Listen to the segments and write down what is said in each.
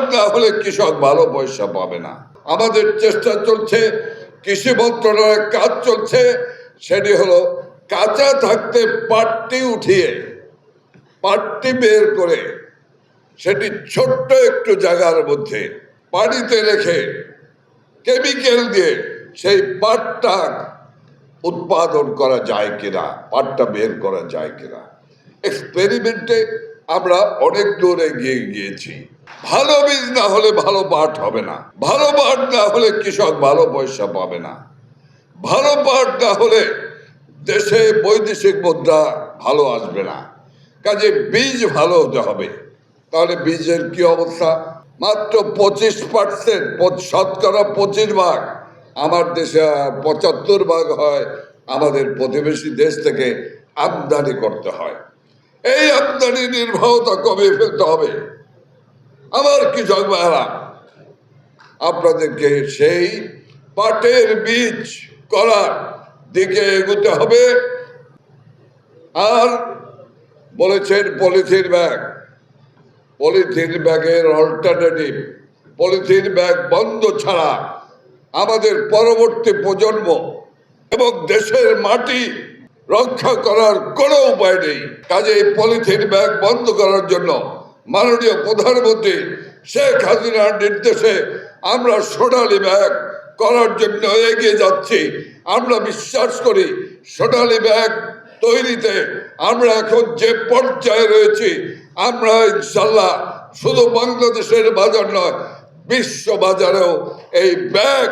পাট না হলে কৃষক ভালো পয়সা পাবে না। আমাদের চেষ্টা চলছে, কৃষি মন্ত্রণালয়ের কাজ চলছে, সেটি হলো কাঁচা থাকতে পাটটি উঠিয়ে, পাটটি বের করে, সেটি ছোট্ট একটু জায়গার মধ্যে পানিতে রেখে, কেমিক্যাল দিয়ে সেই পাটটা উৎপাদন করা যায় কিনা, পাটটা বের করা যায় কিনা। এক্সপেরিমেন্টে আমরা অনেক দূর এগিয়ে গিয়েছি। ভালো বীজ না হলে ভালো পাট হবে না। ভালো পাট না হলে কৃষক ভালো পয়সা পাবে না। ভালো পাট না হলে দেশে বৈদেশিক মুদ্রা ভালো আসবে না। কাজে বীজ ভালো হতে হবে। তাহলে বীজের কি অবস্থা? মাত্র পঁচিশ পার্সেন্ট শতকরা পঁচিশ ভাগ। আমার দেশে পঁচাত্তর ভাগ হয়। আমাদের প্রতিবেশী দেশ থেকে আমদানি করতে হয়। এই আমদানি নির্বাহতা কমিয়ে ফেলতে হবে। কৃষক ভাইরা আপনাদেরকে সেই পাটের বীজ করার দিকে এগোতে হবে। আর বলেছেন পলিথিন ব্যাগ। পলিথিন ব্যাগের অল্টারনেটিভ পলিথিন ব্যাগ বন্ধ ছাড়া আমাদের পরবর্তী প্রজন্ম এবং দেশের মাটি রক্ষা করার কোনো উপায় নেই। কাজে পলিথিন ব্যাগ বন্ধ করার জন্য মাননীয় প্রধানমন্ত্রী শেখ হাসিনার নির্দেশে আমরা সোনালী ব্যাগ করার জন্য এগিয়ে যাচ্ছি। আমরা বিশ্বাস করি সোনালী ব্যাগ তৈরিতে আমরা এখন যে পর্যায়ে রয়েছি, আমরা ইনশাল্লাহ শুধু বাংলাদেশের বাজার নয়, বিশ্ব বাজারেও এই ব্যাগ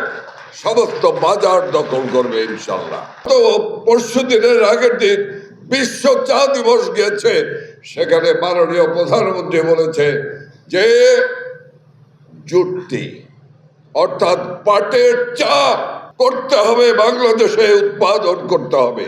সমস্ত বাজার দখল করবে ইনশাল্লাহ তো পরশু দিনের আগের দিন বিশ্ব চা দিবস গিয়েছে, সেখানে মাননীয় প্রধানমন্ত্রী বলেছে যে জুটটি অর্থাৎ পাটের চা করতে হবে বাংলাদেশে উৎপাদন করতে হবে।